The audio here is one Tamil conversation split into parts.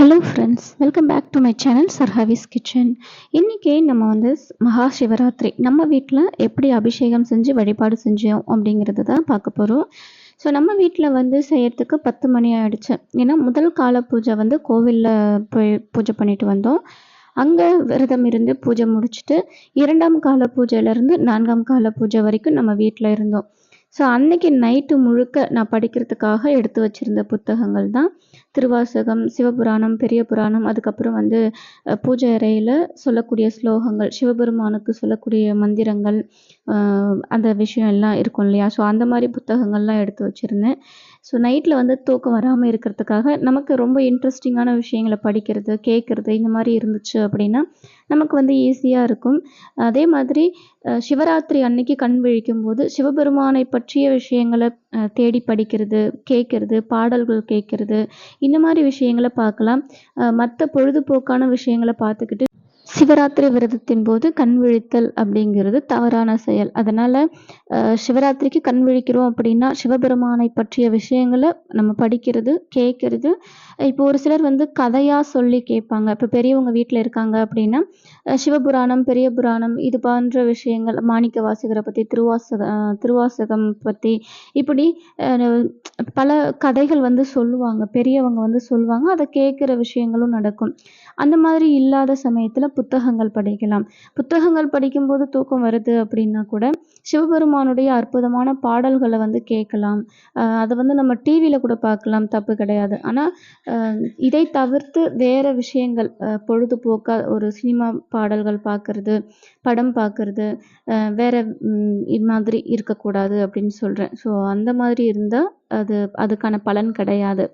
Hello friends welcome back to my channel Sarhavis kitchen இன்றைக்கி நம்ம வந்து மகா சிவராத்திரி. நம்ம வீட்டில் எப்படி அபிஷேகம் செஞ்சு வழிபாடு செஞ்சோம் அப்படிங்கிறது தான் பார்க்க போகிறோம் ஸோ நம்ம வீட்டில் வந்து செய்யறதுக்கு பத்து மணி ஆகிடுச்சு ஏன்னா முதல் கால பூஜை வந்து கோவிலில் போய் பூஜை பண்ணிட்டு வந்தோம். அங்கே விரதம் இருந்து பூஜை முடிச்சுட்டு இரண்டாம் கால பூஜையிலேருந்து நான்காம் கால பூஜை வரைக்கும் நம்ம வீட்டில் இருந்தோம். ஸோ அன்னைக்கு நைட்டு முழுக்க நான் படிக்கிறதுக்காக எடுத்து வச்சிருந்த புத்தகங்கள் தான். திருவாசகம் சிவபுராணம் பெரிய புராணம் அதுக்கப்புறம் வந்து பூஜை அறையில் சொல்லக்கூடிய ஸ்லோகங்கள் சிவபெருமானுக்கு சொல்லக்கூடிய மந்திரங்கள் அந்த விஷயம் எல்லாம் இருக்கும் இல்லையா? ஸோ அந்த மாதிரி புத்தகங்கள்லாம் எடுத்து வச்சுருந்தேன். ஸோ நைட்டில் வந்து தூக்கம் வராமல் இருக்கிறதுக்காக நமக்கு ரொம்ப இன்ட்ரெஸ்டிங்கான விஷயங்களை படிக்கிறது கேட்குறது இந்த மாதிரி இருந்துச்சு அப்படின்னா நமக்கு வந்து ஈஸியாக இருக்கும். அதே மாதிரி சிவராத்திரி அன்னைக்கு கண் விழிக்கும் போது சிவபெருமானை பற்றிய விஷயங்களை தேடி படிக்கிறது கேட்கறது பாடல்கள் கேட்கறது இந்த மாதிரி விஷயங்களை பார்க்கலாம். மற்ற பொழுதுபோக்கான விஷயங்களை பார்த்துக்கிட்டு சிவராத்திரி விரதத்தின் போது கண் விழித்தல் அப்படிங்கிறது தவறான செயல். அதனால் சிவராத்திரிக்கு கண் விழிக்கிறோம் அப்படின்னா சிவபெருமானை பற்றிய விஷயங்களை நம்ம படிக்கிறது கேட்கறது. இப்போ ஒரு சிலர் வந்து கதையாக சொல்லி கேட்பாங்க. இப்போ பெரியவங்க வீட்டில் இருக்காங்க அப்படின்னா சிவபுராணம் பெரிய புராணம் இது போன்ற விஷயங்கள் மாணிக்க வாசகரை பற்றி திருவாசக திருவாசகம் பற்றி இப்படி பல கதைகள் வந்து சொல்லுவாங்க. பெரியவங்க வந்து சொல்லுவாங்க. அதை கேட்குற விஷயங்களும் நடக்கும். அந்த மாதிரி இல்லாத சமயத்தில் புத்தகங்கள் படிக்கலாம். புத்தகங்கள் படிக்கும்போது தூக்கம் வருது அப்படின்னா கூட சிவபெருமானுடைய அற்புதமான பாடல்களை வந்து கேட்கலாம். அதை வந்து நம்ம டிவியில் கூட பார்க்கலாம். தப்பு கிடையாது. ஆனால் இதை தவிர்த்து வேறு விஷயங்கள் பொழுதுபோக்காக பொழுதுபோக்கா ஒரு சினிமா பாடல்கள் பார்க்கறது படம் பார்க்கறது வேற இது மாதிரி இருக்கக்கூடாது அப்படின்னு சொல்கிறேன் ஸோ அந்த மாதிரி இருந்தால் அது அதுக்கான பலன் கிடையாது.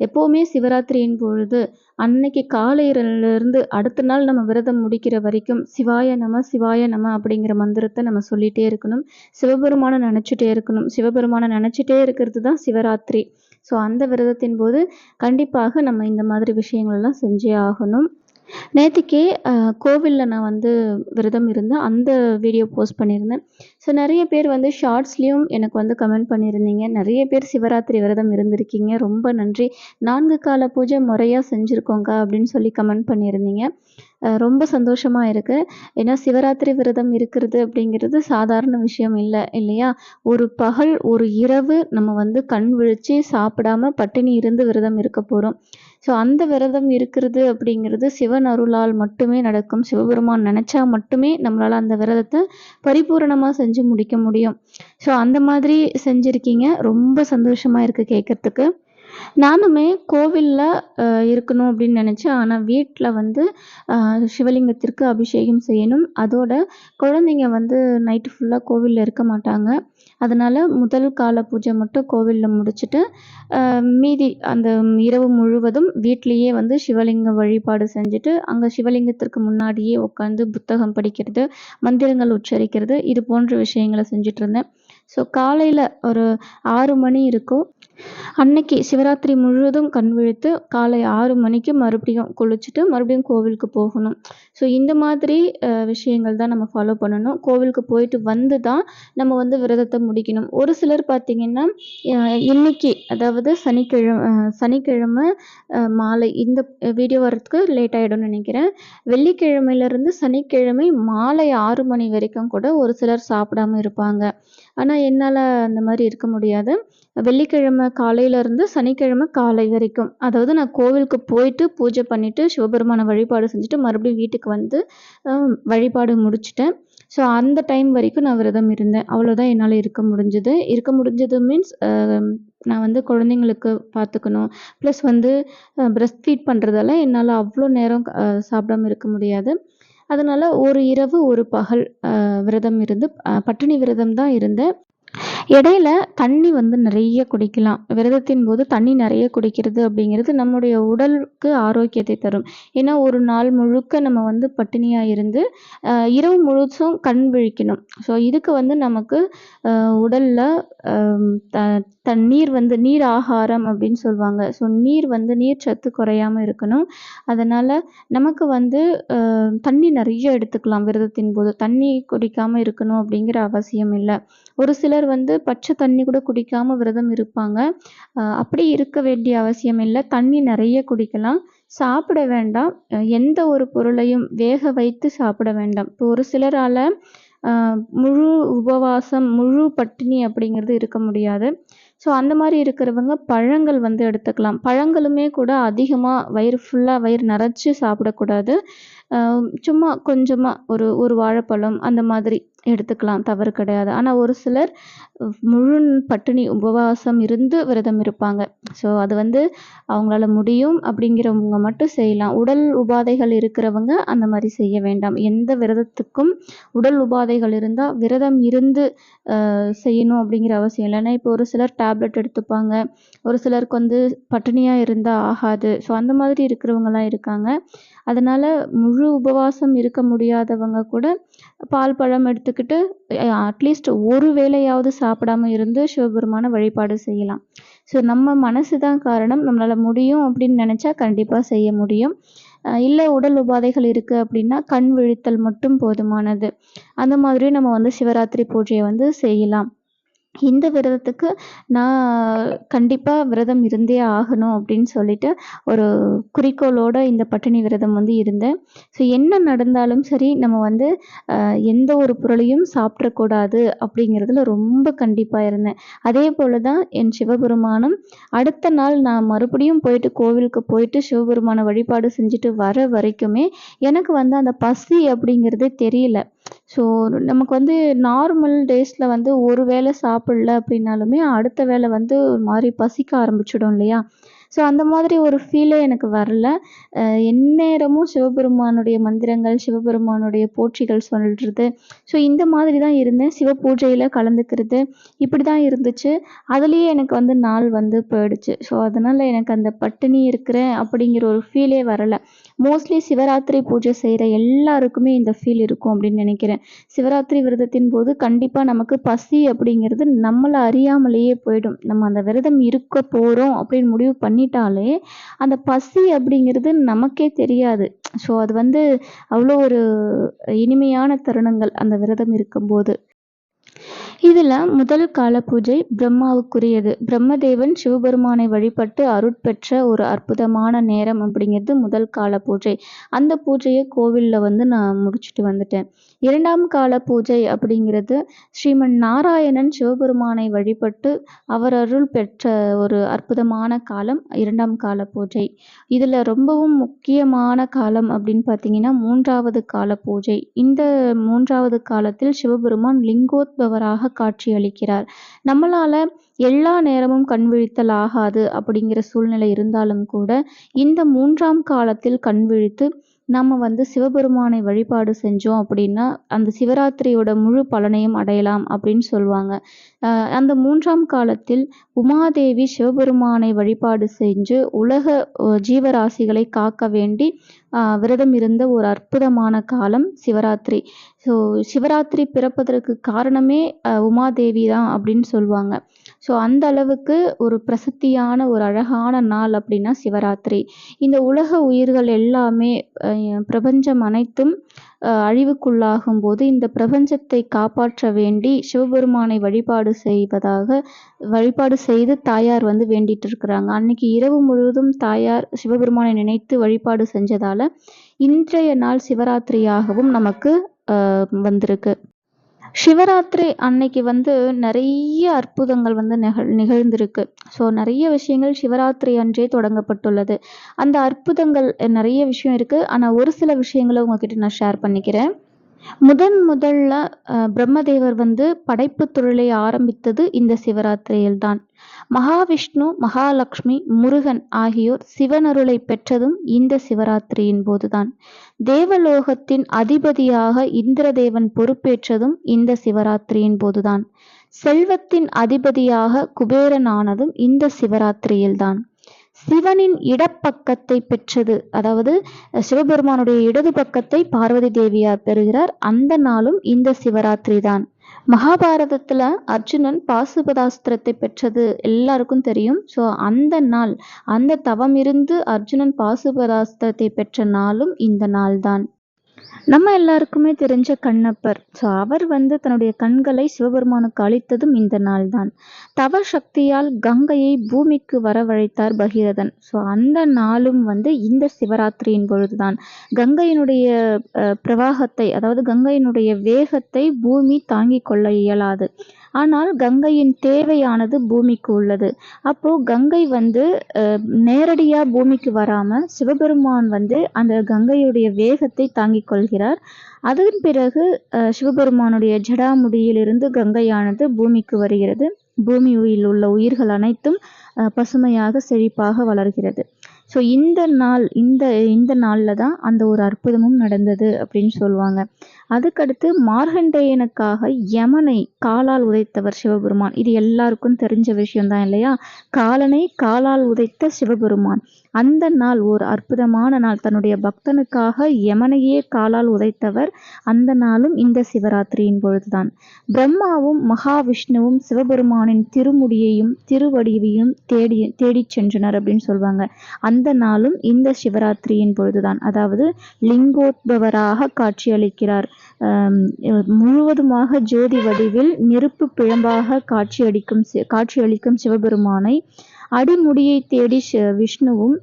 எப்போவுமே சிவராத்திரியின் பொழுது அன்னைக்கு காலையிலிருந்து அடுத்த நாள் நம்ம விரதம் முடிக்கிற வரைக்கும் சிவாய நம சிவாய நம அப்படிங்கிற மந்திரத்தை நம்ம சொல்லிட்டே இருக்கணும். சிவபெருமானை நினச்சிட்டே இருக்கணும். சிவபெருமானை நினச்சிட்டே இருக்கிறது தான் சிவராத்திரி. ஸோ அந்த விரதத்தின் போது கண்டிப்பாக நம்ம இந்த மாதிரி விஷயங்கள்லாம் செஞ்சே ஆகணும். நேற்றுக்கே கோவிலில் நான் வந்து விரதம் இருந்தேன் அந்த வீடியோ போஸ்ட் பண்ணியிருந்தேன். ஸோ நிறைய பேர் வந்து ஷார்ட்ஸ்லேயும் எனக்கு வந்து கமெண்ட் பண்ணியிருந்தீங்க. நிறைய பேர் சிவராத்திரி விரதம் இருந்திருக்கீங்க. ரொம்ப நன்றி. நான்கு கால பூஜை முறையாக செஞ்சுருக்கோங்க அப்படின்னு சொல்லி கமெண்ட் பண்ணியிருந்தீங்க. ரொம்ப சந்தோஷமாக இருக்குது ஏன்னா சிவராத்திரி விரதம் இருக்கிறது அப்படிங்கிறது சாதாரண விஷயம் இல்லை இல்லையா? ஒரு பகல் ஒரு இரவு நம்ம வந்து கண் விழித்து சாப்பிடாம பட்டினி இருந்து விரதம் இருக்க போகிறோம் ஸோ அந்த விரதம் இருக்கிறது அப்படிங்கிறது சிவன் அருளால் மட்டுமே நடக்கும். சிவபெருமான் நினச்சா மட்டுமே நம்மளால் அந்த விரதத்தை பரிபூரணமாக செஞ்சு முடிக்க முடியும். ஸோ அந்த மாதிரி செஞ்சுருக்கீங்க. ரொம்ப சந்தோஷமாக இருக்குது கேட்குறதுக்கு நானுமே கோவிலில் இருக்கணும் அப்படின்னு நினச்சேன். ஆனால் வீட்டில் வந்து சிவலிங்கத்திற்கு அபிஷேகம் செய்யணும். அதோட குழந்தைங்க வந்து நைட்டு ஃபுல்லாக கோவிலில் இருக்க மாட்டாங்க. அதனால் முதல் கால பூஜை மட்டும் கோவிலில் முடிச்சுட்டு மீதி அந்த இரவு முழுவதும் வீட்லேயே வந்து சிவலிங்க வழிபாடு செஞ்சுட்டு அங்கே சிவலிங்கத்திற்கு முன்னாடியே உட்காந்து புத்தகம் படிக்கிறது மந்திரங்கள் உச்சரிக்கிறது இது போன்ற விஷயங்களை செஞ்சிட்ருந்தேன் ஸோ காலையில் ஒரு ஆறு மணி இருக்கும். அன்னைக்கு சிவராத்திரி முழுவதும் கண் விழித்து காலை ஆறு மணிக்கு மறுபடியும் குளிச்சுட்டு மறுபடியும் கோவிலுக்கு போகணும். ஸோ இந்த மாதிரி விஷயங்கள் தான் நம்ம ஃபாலோ பண்ணணும். கோவிலுக்கு போயிட்டு வந்து தான் நம்ம வந்து விரதத்தை முடிக்கணும். ஒரு சிலர் பார்த்திங்கன்னா இன்னைக்கு அதாவது சனிக்கிழமை சனிக்கிழமை மாலை இந்த வீடியோ வர்றதுக்கு லேட் ஆகிடும்னு நினைக்கிறேன். வெள்ளிக்கிழமையிலேருந்து சனிக்கிழமை மாலை ஆறு மணி வரைக்கும் கூட ஒரு சிலர் சாப்பிடாம இருப்பாங்க. ஆனால் என்னால் அந்த மாதிரி இருக்க முடியாது. வெள்ளிக்கிழமை காலையிலேருந்து சனிக்கிழமை காலை வரைக்கும். அதாவது நான் கோவிலுக்கு போயிட்டு பூஜை பண்ணிவிட்டு சிவபெருமானை வழிபாடு செஞ்சுட்டு மறுபடியும் வீட்டுக்கு வந்து வழிபாடு முடிச்சுட்டேன். ஸோ அந்த டைம் வரைக்கும் நான் விரதம் இருந்தேன். அவ்வளோதான் என்னால் இருக்க முடிஞ்சது. இருக்க முடிஞ்சது மீன்ஸ் நான் வந்து குழந்தைங்களுக்கு பார்த்துக்கணும். ப்ளஸ் வந்து பிரஸ்ட் ஃபீட் பண்ணுறதால என்னால் அவ்வளோ நேரம் சாப்பிடாம இருக்க முடியாது. அதனால் ஒரு இரவு ஒரு பகல் விரதம் இருந்து பட்டினி விரதம் தான் இருந்தேன். இடையில தண்ணி வந்து நிறைய குடிக்கலாம். விரதத்தின் போது தண்ணி நிறைய குடிக்கிறது அப்படிங்கிறது நம்முடைய உடலுக்கு ஆரோக்கியத்தை தரும். ஏன்னா ஒரு நாள் முழுக்க நம்ம வந்து பட்டினியாக இருந்து இரவு முழுசும் கண் விழிக்கணும். ஸோ இதுக்கு வந்து நமக்கு உடலில் தண்ணீர் வந்து நீர் ஆகாரம் அப்படின்னு சொல்லுவாங்க. ஸோ நீர் வந்து நீர் சத்து குறையாமல் இருக்கணும். அதனால் நமக்கு வந்து தண்ணி நிறைய எடுத்துக்கலாம் விரதத்தின் போது. தண்ணி குடிக்காமல் இருக்கணும் அப்படிங்கிற அவசியம் இல்லை. ஒரு சிலர் வந்து பச்சை தண்ணி கூட குடிக்காமல் விரதம் இருப்பாங்க. அப்படி இருக்க வேண்டிய அவசியம் இல்லை. தண்ணி நிறைய குடிக்கலாம். சாப்பிட வேண்டாம். எந்த ஒரு பொருளையும் வேக வைத்து சாப்பிட வேண்டாம். இப்போ ஒரு சிலரால் முழு உபவாசம் முழு பட்டினி அப்படிங்கிறது இருக்க முடியாது. ஸோ அந்த மாதிரி இருக்கிறவங்க பழங்கள் வந்து எடுத்துக்கலாம். பழங்களுமே கூட அதிகமாக வயிறு ஃபுல்லாக வயிறு நிறைச்சி சாப்பிடக்கூடாது. சும்மா கொஞ்சமாக ஒரு ஒரு வாழைப்பழம் அந்த மாதிரி. எடுத்துக்கலாம் தவறு கிடையாது. ஆனால் ஒரு சிலர் முழு பட்டினி உபவாசம் இருந்து விரதம் இருப்பாங்க. ஸோ அது வந்து அவங்களால முடியும் அப்படிங்கிறவங்க மட்டும் செய்யலாம். உடல் உபாதைகள் இருக்கிறவங்க அந்த மாதிரி செய்ய வேண்டாம். எந்த விரதத்துக்கும் உடல் உபாதைகள் இருந்தால் விரதம் இருந்து செய்யணும் அப்படிங்கிற அவசியம் இல்லைன்னா இப்போ ஒரு சிலர் டேப்லெட் எடுத்துப்பாங்க. ஒரு சிலருக்கு வந்து பட்டினியாக இருந்தால் ஆகாது. ஸோ அந்த மாதிரி இருக்கிறவங்கலாம் இருக்காங்க. அதனால் முழு உபவாசம் இருக்க முடியாதவங்க கூட பால் பழம் எடுத்துக்கிட்டு அட்லீஸ்ட் ஒரு வேளையாவது சாப்பிடாம இருந்து சிவபெருமான வழிபாடு செய்யலாம். ஸோ நம்ம மனசு தான் காரணம். நம்மளால் முடியும் அப்படின்னு நினச்சா கண்டிப்பாக செய்ய முடியும். இல்லை உடல் உபாதைகள் இருக்குது அப்படின்னா கண் விழித்தல் மட்டும் போதுமானது. அந்த மாதிரி நம்ம வந்து சிவராத்திரி பூஜையை வந்து செய்யலாம். இந்த விரதத்துக்கு நான் கண்டிப்பாக விரதம் இருந்தே ஆகணும் அப்படின்னு சொல்லிட்டு ஒரு குறிக்கோளோட இந்த பட்டினி விரதம் வந்து இருந்தேன். ஸோ என்ன நடந்தாலும் சரி நம்ம வந்து எந்த ஒரு பொருளையும் சாப்பிடக்கூடாது அப்படிங்கிறதுல ரொம்ப கண்டிப்பாக இருந்தேன். அதே போல் தான் என் சிவபெருமானம் அடுத்த நாள் நான் மறுபடியும் போயிட்டு கோவிலுக்கு போயிட்டு சிவபெருமான வழிபாடு செஞ்சுட்டு வர வரைக்குமே எனக்கு வந்து அந்த பசி அப்படிங்கிறது தெரியல. ஸோ நமக்கு வந்து நார்மல் டேஸில் வந்து ஒரு வேளை சாப்பிடல அப்படின்னாலுமே அடுத்த வேளை வந்து ஒரு மாதிரி பசிக்க ஆரம்பிச்சிடும் இல்லையா? ஸோ அந்த மாதிரி ஒரு ஃபீலே எனக்கு வரல. எந்நேரமும் சிவபெருமானுடைய மந்திரங்கள் சிவபெருமானுடைய போற்றிகள் சொல்கிறது ஸோ இந்த மாதிரி தான் இருந்தேன். சிவ பூஜையில் கலந்துக்கிறது. இப்படி தான் இருந்துச்சு. அதுலேயே எனக்கு வந்து நாள் வந்து போயிடுச்சு. ஸோ அதனால் எனக்கு அந்த பட்டினி இருக்கிறேன் அப்படிங்கிற ஒரு ஃபீலே வரலை. மோஸ்ட்லி சிவராத்திரி பூஜை செய்கிற எல்லாருக்குமே இந்த ஃபீல் இருக்கும் அப்படின்னு நினைக்கிறேன். சிவராத்திரி விரதத்தின் போது கண்டிப்பாக நமக்கு பசி அப்படிங்கிறது நம்மளை அறியாமலேயே போயிடும். நம்ம அந்த விரதம் இருக்க போகிறோம் அப்படின்னு முடிவு பண்ணிட்டாலே அந்த பசி அப்படிங்கிறது நமக்கே தெரியாது. ஸோ அது வந்து அவ்வளோ ஒரு இனிமையான தருணங்கள் அந்த விரதம் இருக்கும்போது. இதில் முதல் கால பூஜை பிரம்மாவுக்குரியது. பிரம்மதேவன் சிவபெருமானை வழிபட்டு அருட்பெற்ற ஒரு அற்புதமான நேரம் அப்படிங்கிறது முதல் கால பூஜை. அந்த பூஜையை கோவிலில் வந்து நான் முடிச்சுட்டு வந்துட்டேன். இரண்டாம் கால பூஜை அப்படிங்கிறது ஸ்ரீமன் நாராயணன் சிவபெருமானை வழிபட்டு அவர் அருள் பெற்ற ஒரு அற்புதமான காலம் இரண்டாம் கால பூஜை. இதில் ரொம்பவும் முக்கியமான காலம் அப்படின்னு பார்த்தீங்கன்னா மூன்றாவது கால பூஜை. இந்த மூன்றாவது காலத்தில் சிவபெருமான் லிங்கோத்பவராக காட்சியளிக்கிறார். நம்மளால் எல்லா நேரமும் கண் விழித்தல் ஆகாது அப்படிங்கிற சூழ்நிலை இருந்தாலும் கூட இந்த மூன்றாம் காலத்தில் கண் விழித்து நம்ம வந்து சிவபெருமானை வழிபாடு செஞ்சோம் அப்படின்னா அந்த சிவராத்திரியோட முழு பலனையும் அடையலாம் அப்படின்னு சொல்லுவாங்க. அந்த மூன்றாம் காலத்தில் உமாதேவி சிவபெருமானை வழிபாடு செஞ்சு உலக ஜீவராசிகளை காக்க வேண்டி விரதம் இருந்த ஒரு அற்புதமான காலம் சிவராத்திரி. ஸோ சிவராத்திரி பிறப்பதற்கு காரணமே உமாதேவி தான் அப்படின்னு சொல்லுவாங்க. ஸோ அந்த அளவுக்கு ஒரு பிரசித்தியான ஒரு அழகான நாள் அப்படின்னா சிவராத்திரி. இந்த உலக உயிர்கள் எல்லாமே பிரபஞ்சம் அனைத்தும் அழிவுக்குள்ளாகும் போது இந்த பிரபஞ்சத்தை காப்பாற்ற வேண்டி சிவபெருமானை வழிபாடு செய்வதாக வழிபாடு செய்து தாயார் வந்து வேண்டிட்டு இருக்கிறாங்க. அன்னைக்கு இரவு முழுவதும் தாயார் சிவபெருமானை நினைத்து வழிபாடு செஞ்சதால இன்றைய நாள் சிவராத்திரியாகவும் நமக்கு வந்திருக்கு. சிவராத்திரி அன்னைக்கு வந்து நிறைய அற்புதங்கள் வந்து நிகழ் நிகழ்ந்திருக்கு. ஸோ நிறைய விஷயங்கள் சிவராத்திரி அன்றே தொடங்கப்பட்டுள்ளது. அந்த அற்புதங்கள் நிறைய விஷயம் இருக்குது ஆனால் ஒரு சில விஷயங்களை உங்ககிட்ட நான் ஷேர் பண்ணிக்கிறேன். முதன் முதல்ல பிரம்மதேவர் வந்து படைப்பு தொழிலை ஆரம்பித்தது இந்த சிவராத்திரியில்தான். மகாவிஷ்ணு மகாலட்சுமி முருகன் ஆகியோர் சிவனருளை பெற்றதும் இந்த சிவராத்திரியின் போதுதான். தேவலோகத்தின் அதிபதியாக இந்திரதேவன் பொறுப்பேற்றதும் இந்த சிவராத்திரியின் போதுதான். செல்வத்தின் அதிபதியாக குபேரன் ஆனதும் இந்த சிவராத்திரியில்தான். சிவனின் இடப்பக்கத்தை பெற்றது. அதாவது சிவபெருமானுடைய இடது பக்கத்தை பார்வதி தேவியார் பெறுகிறார். அந்த நாளும் இந்த சிவராத்திரி தான். மகாபாரதத்துல அர்ஜுனன் பாசுபதாஸ்திரத்தை பெற்றது எல்லாருக்கும் தெரியும். ஸோ அந்த நாள் அந்த தவம் இருந்து அர்ஜுனன் பாசுபதாஸ்திரத்தை பெற்ற நாளும் இந்த நாள் தான். நம்ம எல்லாருக்குமே தெரிஞ்ச கண்ணப்பர். ஸோ அவர் வந்து தன்னுடைய கண்களை சிவபெருமானுக்கு அளித்ததும் இந்த நாள் தான் தவ சக்தியால் கங்கையை பூமிக்கு வரவழைத்தார் பகீரதன். ஸோ அந்த நாளும் வந்து இந்த சிவராத்திரியின் பொழுதுதான். கங்கையினுடைய அஹ், பிரவாகத்தை அதாவது கங்கையினுடைய வேகத்தை பூமி தாங்கிக் கொள்ள இயலாது. ஆனால் கங்கையின் தேவையானது பூமிக்கு உள்ளது. அப்போ கங்கை வந்து நேரடியாக நேரடியா பூமிக்கு வராம சிவபெருமான் வந்து அந்த கங்கையுடைய வேகத்தை தாங்கிக் கொள்கிறார். அதன் பிறகு சிவபெருமானுடைய ஜடாமுடியிலிருந்து கங்கையானது பூமிக்கு வருகிறது. பூமியில் உள்ள உயிர்கள் அனைத்தும் பசுமையாக செழிப்பாக வளர்கிறது. ஸோ இந்த நாள் இந்த இந்த நாளில் தான் அந்த ஒரு அற்புதமும் நடந்தது அப்படின்னு சொல்லுவாங்க. அதுக்கடுத்து மார்கண்டேயனுக்காக யமனை காலால் உதைத்தவர் சிவபெருமான். இது எல்லாருக்கும் தெரிஞ்ச விஷயம்தான் இல்லையா? காலனை காலால் உதைத்த சிவபெருமான். அந்த நாள் ஒரு அற்புதமான நாள். தன்னுடைய பக்தனுக்காக யமனையே காலால் உதைத்தவர் அந்த நாளும் இந்த சிவராத்திரியின் பொழுதுதான். பிரம்மாவும் மகாவிஷ்ணுவும் சிவபெருமானின் திருமுடியையும் திருவடியையும் தேடி தேடிச் சென்றனர் அப்படின்னு சொல்லுவாங்க அந்த நாளும் இந்த சிவராத்திரியின் பொழுதுதான். அதாவது லிங்கோத்பவராக காட்சியளிக்கிறார். முழுவதுமாக ஜோதி வடிவில் நெருப்பு பிழம்பாக காட்சியளிக்கும் காட்சியளிக்கும் சிவபெருமானை அடிமுடியை தேடி விஷ்ணுவும்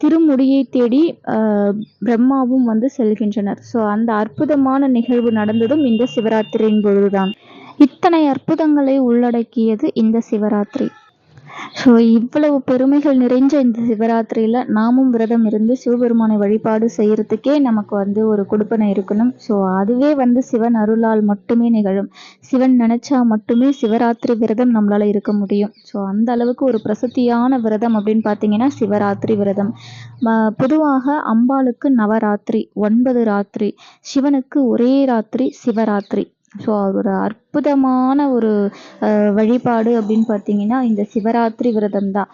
திருமுடியை தேடி அஹ், பிரம்மாவும் வந்து செல்கின்றனர். ஸோ அந்த அற்புதமான நிகழ்வு நடந்ததும் இந்த சிவராத்திரியின் பொழுதுதான். இத்தனை அற்புதங்களை உள்ளடக்கியது இந்த சிவராத்திரி. ஸோ இவ்வளவு பெருமைகள் நிறைஞ்ச இந்த சிவராத்திரியில் நாமும் விரதம் இருந்து சிவபெருமானை வழிபாடு செய்கிறதுக்கே நமக்கு வந்து ஒரு கொடுப்பனை இருக்கணும். ஸோ அதுவே வந்து சிவன் அருளால் மட்டுமே நிகழும். சிவன் நினைச்சா மட்டுமே சிவராத்திரி விரதம் நம்மளால் இருக்க முடியும். ஸோ அந்த அளவுக்கு ஒரு பிரசித்தியான விரதம் அப்படின்னு பார்த்தீங்கன்னா சிவராத்திரி விரதம். பொதுவாக அம்பாளுக்கு நவராத்திரி ஒன்பது ராத்திரி சிவனுக்கு ஒரே ராத்திரி சிவராத்திரி. ஸோ ஒரு அற்புதமான ஒரு அஹ், வழிபாடு அப்படின்னு பார்த்தீங்கன்னா இந்த சிவராத்திரி விரதம் தான்.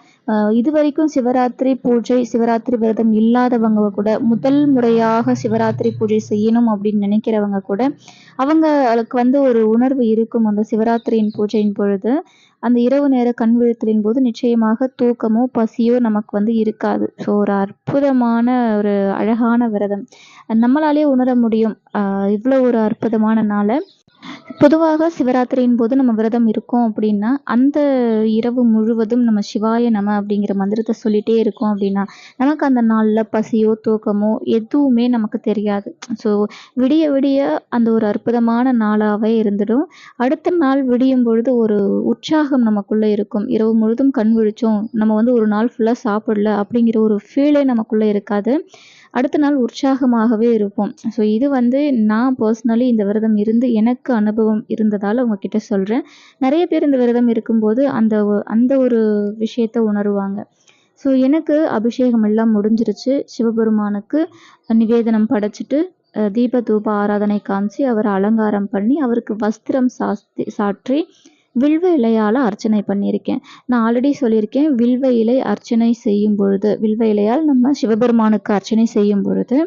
இது வரைக்கும் சிவராத்திரி பூஜை சிவராத்திரி விரதம் இல்லாதவங்க கூட முதல் முறையாக சிவராத்திரி பூஜை செய்யணும் அப்படின்னு நினைக்கிறவங்க கூட அவங்களுக்கு வந்து ஒரு உணர்வு இருக்கும் அந்த சிவராத்திரியின் பூஜையின் பொழுது. அந்த இரவு நேர கண் விழுத்தலின் போது நிச்சயமாக தூக்கமோ பசியோ நமக்கு வந்து இருக்காது. ஸோ ஒரு அற்புதமான ஒரு அழகான விரதம். நம்மளாலே உணர முடியும். ஆஹ் இவ்வளோ ஒரு அற்புதமான நாளை. பொதுவாக சிவராத்திரியின் போது நம்ம விரதம் இருக்கோம் அப்படின்னா அந்த இரவு முழுவதும் நம்ம சிவாய நம அப்படிங்கிற மந்திரத்தை சொல்லிட்டே இருக்கோம் அப்படின்னா நமக்கு அந்த நாளில் பசியோ தூக்கமோ எதுவுமே நமக்கு தெரியாது. ஸோ விடிய விடிய அந்த ஒரு அற்புதமான நாளாகவே இருந்துடும். அடுத்த நாள் விடியும் பொழுது ஒரு உற்சாகம் நமக்குள்ளே இருக்கும். இரவு முழுதும் கண் விழிச்சோம். நம்ம வந்து ஒரு நாள் ஃபுல்லாக சாப்பிடல அப்படிங்கிற ஒரு ஃபீலே நமக்குள்ளே இருக்காது. அடுத்த நாள் உற்சாகமாகவே இருப்போம். ஸோ இது வந்து நான் பர்சனலி இந்த விரதம் இருந்து எனக்கு அனுபவம் இருந்ததால் உங்ககிட்ட சொல்கிறேன் நிறைய பேர் இந்த விரதம் இருக்கும்போது அந்த அந்த ஒரு விஷயத்த உணருவாங்க. ஸோ எனக்கு அபிஷேகம் எல்லாம் முடிஞ்சிருச்சு. சிவபெருமானுக்கு நிவேதனம் படைச்சிட்டு தீப தூப ஆராதனை காமிச்சு அவரை அலங்காரம் பண்ணி அவருக்கு வஸ்திரம் சாஸ்தி சாற்றி வில்வ இலையால் அர்ச்சனை பண்ணியிருக்கேன். நான் ஆல்ரெடி சொல்லியிருக்கேன் வில்வ இலை அர்ச்சனை செய்யும் பொழுது வில்வ இலையால் நம்ம சிவபெருமானுக்கு அர்ச்சனை செய்யும் பொழுது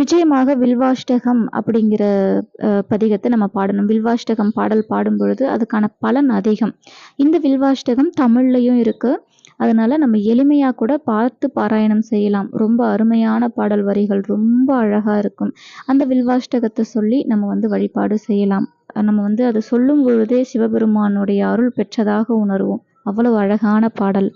நிச்சயமாக வில்வாஷ்டகம் அப்படிங்கிற பதிகத்தை நம்ம பாடணும். வில்வாஷ்டகம் பாடல் பாடும் பொழுது அதுக்கான பலன் அதிகம். இந்த வில்வாஷ்டகம் தமிழ்லையும் இருக்குது அதனால நம்ம எளிமையா கூட பார்த்து பாராயணம் செய்யலாம். ரொம்ப அருமையான பாடல் வரிகள் ரொம்ப அழகா இருக்கும். அந்த வில்வாஷ்டகத்தை சொல்லி நம்ம வந்து வழிபாடு செய்யலாம். நம்ம வந்து அதை சொல்லும் பொழுதே சிவபெருமானுடைய அருள் பெற்றதாக உணர்வோம். அவ்வளவு அழகான பாடல்.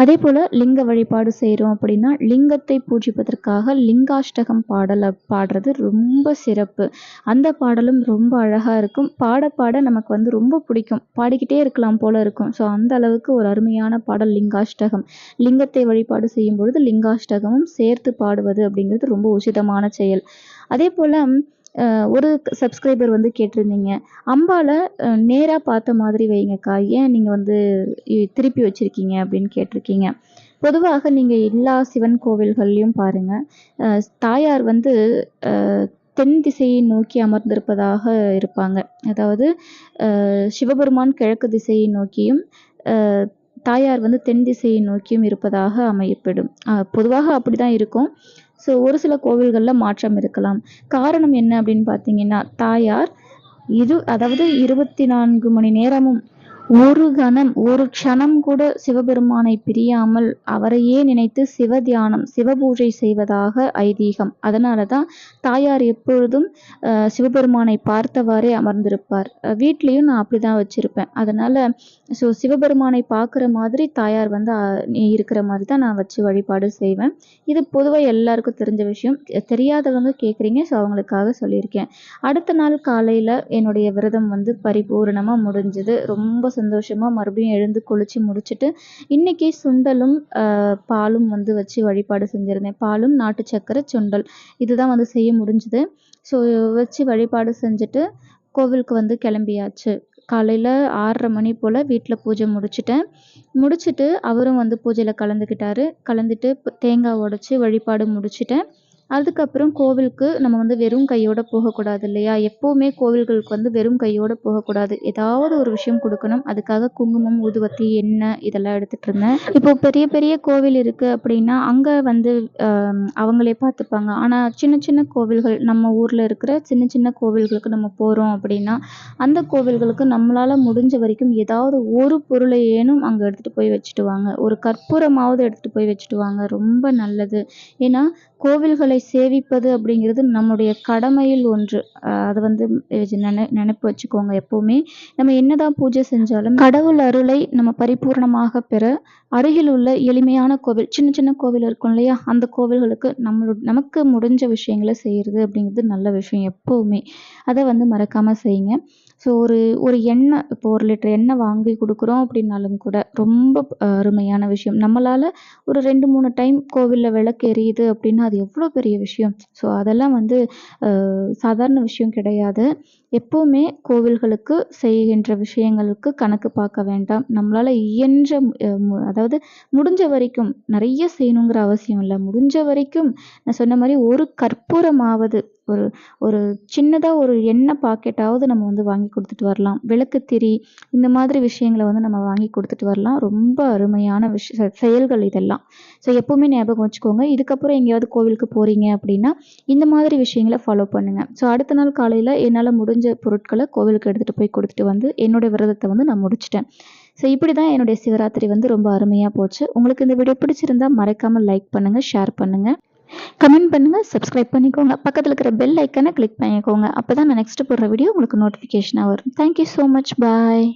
அதே போல் லிங்க வழிபாடு செய்கிறோம் அப்படின்னா லிங்கத்தை பூஜிப்பதற்காக லிங்காஷ்டகம் பாடலை பாடுறது ரொம்ப சிறப்பு. அந்த பாடலும் ரொம்ப அழகாக இருக்கும். பாட பாட நமக்கு வந்து ரொம்ப பிடிக்கும். பாடிக்கிட்டே இருக்கலாம் போல இருக்கும். ஸோ அந்த அளவுக்கு ஒரு அருமையான பாடல் லிங்காஷ்டகம். லிங்கத்தை வழிபாடு செய்யும் பொழுது லிங்காஷ்டகமும் சேர்த்து பாடுவது அப்படிங்கிறது ரொம்ப உசிதமான செயல். அதே போல் ஒரு சப்ஸ்கிரைபர் வந்து கேட்டிருந்தீங்க. அம்பால நேராக பார்த்த மாதிரி வைங்கக்கா. ஏன் நீங்கள் வந்து திருப்பி வச்சுருக்கீங்க அப்படின்னு கேட்டிருக்கீங்க. பொதுவாக நீங்கள் எல்லா சிவன் கோவில்கள்லையும் பாருங்கள் தாயார் வந்து தென் திசையை நோக்கி அமர்ந்திருப்பதாக இருப்பாங்க. அதாவது சிவபெருமான் கிழக்கு திசையை நோக்கியும் தாயார் வந்து தென் திசையை நோக்கியும் இருப்பதாக அமையப்படும். பொதுவாக பொதுவாக அப்படிதான் இருக்கும். ஸோ ஒரு சில கோவில்களில் மாற்றம் இருக்கலாம். காரணம் என்ன அப்படின்னு பார்த்தீங்கன்னா தாயார் இரு அதாவது இருபத்தி நான்கு மணி நேரமும் ஒரு கணம் ஒரு க்ஷணம் கூட சிவபெருமானை பிரியாமல் அவரையே நினைத்து சிவ தியானம் சிவ பூஜை செய்வதாக ஐதீகம். அதனால தான் தாயார் எப்பொழுதும் சிவபெருமானை பார்த்தவாறே அமர்ந்திருப்பார். வீட்லேயும் நான் அப்படி தான் வச்சுருப்பேன். அதனால் ஸோ சிவபெருமானை பார்க்குற மாதிரி தாயார் வந்து இருக்கிற மாதிரி தான் நான் வச்சு வழிபாடு செய்வேன். இது பொதுவாக எல்லாருக்கும் தெரிஞ்ச விஷயம். தெரியாதவங்க கேட்குறீங்க ஸோ அவங்களுக்காக சொல்லியிருக்கேன். அடுத்த நாள் காலையில் என்னுடைய விரதம் வந்து பரிபூரணமாக முடிஞ்சது. ரொம்ப சந்தோஷமாக மறுபடியும் எழுந்து குளிச்சு முடிச்சுட்டு இன்றைக்கி சுண்டலும் பாலும் வந்து வச்சு வழிபாடு செஞ்சுருந்தேன். பாலும் நாட்டு சக்கரை சுண்டல். இதுதான் வந்து செய்ய முடிஞ்சுது. ஸோ வச்சு வழிபாடு செஞ்சுட்டு கோவிலுக்கு வந்து கிளம்பியாச்சு. காலையில் ஆறரை மணி போல் வீட்டில் பூஜை முடிச்சிட்டேன். முடிச்சுட்டு அவரும் வந்து பூஜையில் கலந்துக்கிட்டாரு. கலந்துட்டு தேங்காய் உடச்சி வழிபாடு முடிச்சிட்டேன். அதுக்கப்புறம் கோவிலுக்கு நம்ம வந்து வெறும் கையோட போகக்கூடாது இல்லையா? எப்போவுமே கோவில்களுக்கு வந்து வெறும் கையோட போகக்கூடாது. ஏதாவது ஒரு விஷயம் கொடுக்கணும். அதுக்காக குங்குமம் ஊதுவத்தி எண்ணெய் இதெல்லாம் எடுத்துட்டு இருந்தேன். இப்போ பெரிய பெரிய கோவில் இருக்கு அப்படின்னா அங்கே வந்து அவங்களே பார்த்துப்பாங்க. ஆனால் சின்ன சின்ன கோவில்கள் நம்ம ஊரில் இருக்கிற சின்ன சின்ன கோவில்களுக்கு நம்ம போகிறோம் அப்படின்னா அந்த கோவில்களுக்கு நம்மளால முடிஞ்ச வரைக்கும் ஏதாவது ஒரு பொருளை ஏனும் அங்கே எடுத்துகிட்டு போய் வச்சுட்டு வாங்க. ஒரு கற்பூரமாவது எடுத்துகிட்டு போய் வச்சுட்டு வாங்க. ரொம்ப நல்லது. ஏன்னா கோவில்களை சேவிப்பது அப்படிங்கிறது நம்முடைய கடமையில் ஒன்று. அது வந்து நினை நினைப்பு வச்சுக்கோங்க எப்போவுமே. நம்ம என்னதான் பூஜை செஞ்சாலும் கடவுள் அருளை நம்ம பரிபூர்ணமாக பெற அருகில் உள்ள எளிமையான கோவில் சின்ன சின்ன கோவில் இருக்கும் இல்லையா? அந்த கோவில்களுக்கு நம்மளோட நமக்கு முடிஞ்ச விஷயங்களை செய்கிறது அப்படிங்கிறது நல்ல விஷயம் எப்போவுமே. அதை வந்து மறக்காமல் செய்யுங்க. ஸோ ஒரு ஒரு எண்ணெய் இப்போ ஒரு லிட்டர் எண்ணெய் வாங்கி கொடுக்குறோம் அப்படின்னாலும் கூட ரொம்ப அருமையான விஷயம். நம்மளால் ஒரு ரெண்டு மூணு டைம் கோவிலில் விளக்கு எரியுது அப்படின்னா அது எவ்வளோ பெரிய விஷயம். ஸோ அதெல்லாம் வந்து சாதாரண விஷயம் கிடையாது. எப்போவுமே கோவில்களுக்கு செய்கின்ற விஷயங்களுக்கு கணக்கு பார்க்க வேண்டாம். நம்மளால் இயன்ற அதாவது முடிஞ்ச வரைக்கும் நிறைய செய்யணுங்கிற அவசியம் இல்லை. முடிஞ்ச வரைக்கும் நான் சொன்ன மாதிரி ஒரு கற்பூரமாவது ஒரு ஒரு சின்னதாக ஒரு எண்ணெய் பாக்கெட்டாவது நம்ம வந்து வாங்கி கொடுத்துட்டு வரலாம். விளக்கு திரி இந்த மாதிரி விஷயங்களை வந்து நம்ம வாங்கி கொடுத்துட்டு வரலாம். ரொம்ப அருமையான விஷய செயல்கள் இதெல்லாம். ஸோ எப்போவுமே ஞாபகம் வச்சுக்கோங்க. இதுக்கப்புறம் எங்கேயாவது கோவிலுக்கு போகிறீங்க அப்படின்னா இந்த மாதிரி விஷயங்களை ஃபாலோ பண்ணுங்கள் ஸோ அடுத்த நாள் காலையில் என்னால் முடிஞ்ச பொருட்களை கோவிலுக்கு எடுத்துகிட்டு போய் கொடுத்துட்டு வந்து என்னோட விரதத்தை வந்து நான் முடிச்சிட்டேன். ஸோ இப்படி தான் என்னுடைய சிவராத்திரி வந்து ரொம்ப அருமையாக போச்சு. உங்களுக்கு இந்த வீடியோ பிடிச்சிருந்தா மறக்காமல் லைக் பண்ணுங்கள் ஷேர் பண்ணுங்கள் கமெண்ட் பண்ணுங்கள் சப்ஸ்கிரைப் பண்ணிக்கோங்க. பக்கத்தில் இருக்கிற பெல் ஐக்கனை கிளிக் பண்ணிக்கோங்க. அப்போ தான் நான் நெக்ஸ்ட் போடுற வீடியோ உங்களுக்கு நோட்டிஃபிகேஷனாக வரும். Thank you so much bye